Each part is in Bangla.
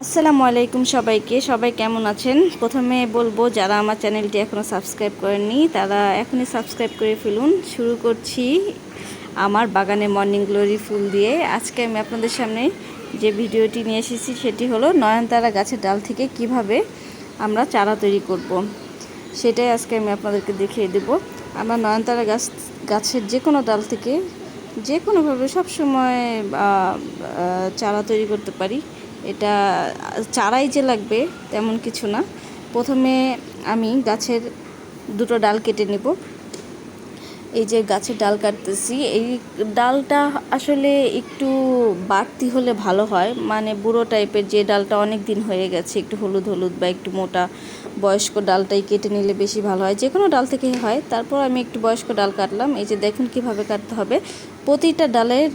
আসসালামু আলাইকুম সবাইকে। সবাই কেমন আছেন? প্রথমে বলব, যারা আমার চ্যানেলটি এখনও সাবস্ক্রাইব করেননি, তারা এখনই সাবস্ক্রাইব করে ফেলুন। শুরু করছি আমার বাগানে মর্নিং গ্লোরি ফুল দিয়ে। আজকে আমি আপনাদের সামনে যে ভিডিওটি নিয়ে এসেছি, সেটি হলো নয়নতারা গাছের ডাল থেকে কীভাবে আমরা চারা তৈরি করব। সেটাই আজকে আমি আপনাদেরকে দেখিয়ে দেব। আমরা নয়নতারা গাছ, গাছের যে কোনো ডাল থেকে যে কোনোভাবে সবসময় চারা তৈরি করতে পারি। এটা চারাই যে লাগবে তেমন কিছু না। প্রথমে আমি গাছের দুটো ডাল কেটে নেব। এই যে গাছের ডাল কাটতেছি, এই ডালটা আসলে একটু বাড়তি হলে ভালো হয়। মানে বুড়ো টাইপের যে ডালটা অনেক দিন হয়ে গেছে, একটু হলুদ হলুদ বা একটু মোটা বয়স্ক ডালটাই কেটে নিলে বেশি ভালো হয়। যে কোনো ডাল থেকে হয়। তারপর আমি একটু বয়স্ক ডাল কাটলাম। এই যে দেখুন কীভাবে কাটতে হবে। প্রতিটা ডালের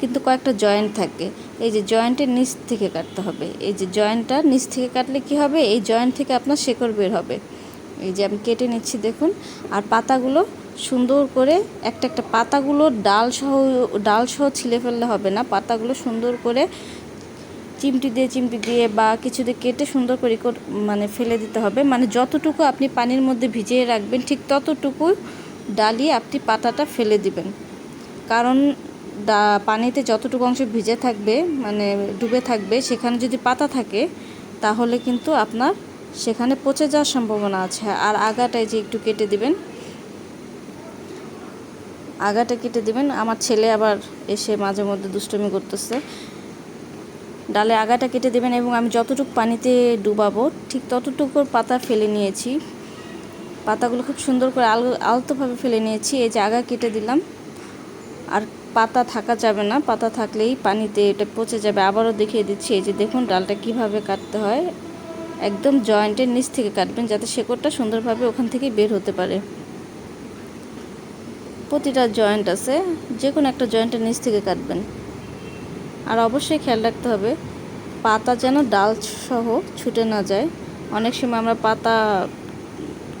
কিন্তু কয়েকটা জয়েন্ট থাকে। এই যে জয়েন্টের নিচ থেকে কাটতে হবে। এই যে জয়েন্টটা নিচ থেকে কাটলে কি হবে? এই জয়েন্ট থেকে আপনার শেকড় বের হবে। এই যে আমি কেটে নিচ্ছি, দেখুন। আর পাতাগুলো সুন্দর করে একটা একটা পাতাগুলো ডাল সহ ডাল সহ ছিলে ফেললে হবে না। পাতাগুলো সুন্দর করে চিমটি দিয়ে চিমটি দিয়ে বা কিছু দিয়ে কেটে সুন্দর করে মানে ফেলে দিতে হবে। মানে যতটুকু আপনি পানির মধ্যে ভিজিয়ে রাখবেন, ঠিক ততটুকু ডালিয়ে আপনি পাতাটা ফেলে দিবেন। কারণ দা, পানিতে যতটুকু অংশ ভিজে থাকবে মানে ডুবে থাকবে, সেখানে যদি পাতা থাকে, তাহলে কিন্তু আপনার সেখানে পচে যাওয়ার সম্ভাবনা আছে। আর আগাটায় যে একটু কেটে দিবেন। আগাটা কেটে দিবেন। আমার ছেলে আবার এসে মাঝে মধ্যে দুষ্টমি করতেছে। ডালে আগাটা কেটে দেবেন এবং আমি যতটুকু পানিতে ডুবাবো, ঠিক ততটুকুর পাতা ফেলে নিয়েছি। পাতাগুলো খুব সুন্দর করে আল, আলতোভাবে ফেলে নিয়েছি। এই যে আগা কেটে দিলাম। আর পাতা থাকা যাবে না, পাতা থাকলেই পানিতে এটা পচে যাবে। আবারও দেখিয়ে দিচ্ছি, এই যে দেখুন ডালটা কীভাবে কাটতে হয়। একদম জয়েন্টের নিচ থেকে কাটবেন যাতে শেকড়টা সুন্দরভাবে ওখান থেকে বের হতে পারে। প্রতিটা জয়েন্ট আছে যে কোনো একটা জয়েন্টের নিচ থেকে কাটবেন। আর অবশ্যই খেয়াল রাখতে হবে, পাতা যেন ডাল সহ ছুটে না যায়। অনেক সময় আমরা পাতা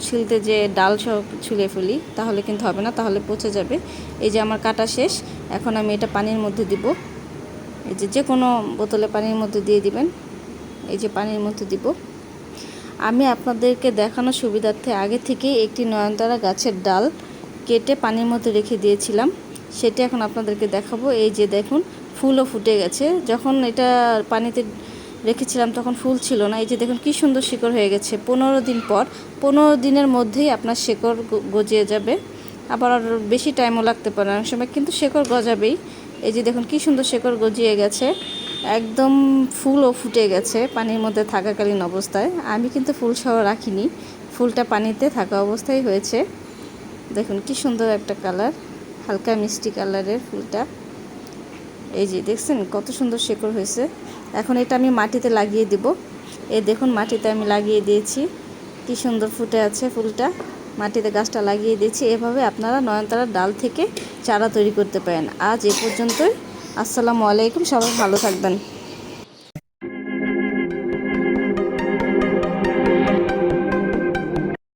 ছিলতে যে ডাল সব ছুলে ফেলি, তাহলে কিন্তু হবে না, তাহলে পচে যাবে। এই যে আমার কাটা শেষ, এখন আমি এটা পানির মধ্যে দিব। এই যে যে কোনো বোতলে পানির মধ্যে দিয়ে দিবেন। এই যে পানির মধ্যে দিব। আমি আপনাদেরকে দেখানোর সুবিধার্থে আগে থেকেই একটি নয়নতারা গাছের ডাল কেটে পানির মধ্যে রেখে দিয়েছিলাম। সেটা এখন আপনাদেরকে দেখাবো। এই যে দেখুন, ফুলও ফুটে গেছে। যখন এটা পানিতে রেখেছিলাম, তখন ফুল ছিল না। এই যে দেখুন কী সুন্দর শিকড় হয়ে গেছে। পনেরো দিন পর, পনেরো দিনের মধ্যেই আপনার শেকড় গজিয়ে যাবে। আবার আর বেশি টাইমও লাগতে পারে অনেক সময়, কিন্তু শেকড় গজাবেই। এই যে দেখুন কী সুন্দর শেকড় গজিয়ে গেছে। একদম ফুলও ফুটে গেছে পানির মধ্যে থাকাকালীন অবস্থায়। আমি কিন্তু ফুল সহ রাখিনি। ফুলটা পানিতে থাকা অবস্থায় হয়েছে। দেখুন কি সুন্দর একটা কালার, হালকা মিষ্টি কালারের ফুলটা। এই যে দেখছেন কত সুন্দর শেকড় হয়েছে। এখন এটা আমি মাটিতে লাগিয়ে দিব। এই দেখুন, মাটিতে আমি লাগিয়ে দিয়েছি। কি সুন্দর ফুটে আছে ফুলটা। মাটিতে গাছটা লাগিয়ে দিয়েছি। এভাবে আপনারা নয়নতারার ডাল থেকে চারা তৈরি করতে পারেন। আজ এ পর্যন্তই। আসসালামু আলাইকুম। সবাই ভালো থাকবেন।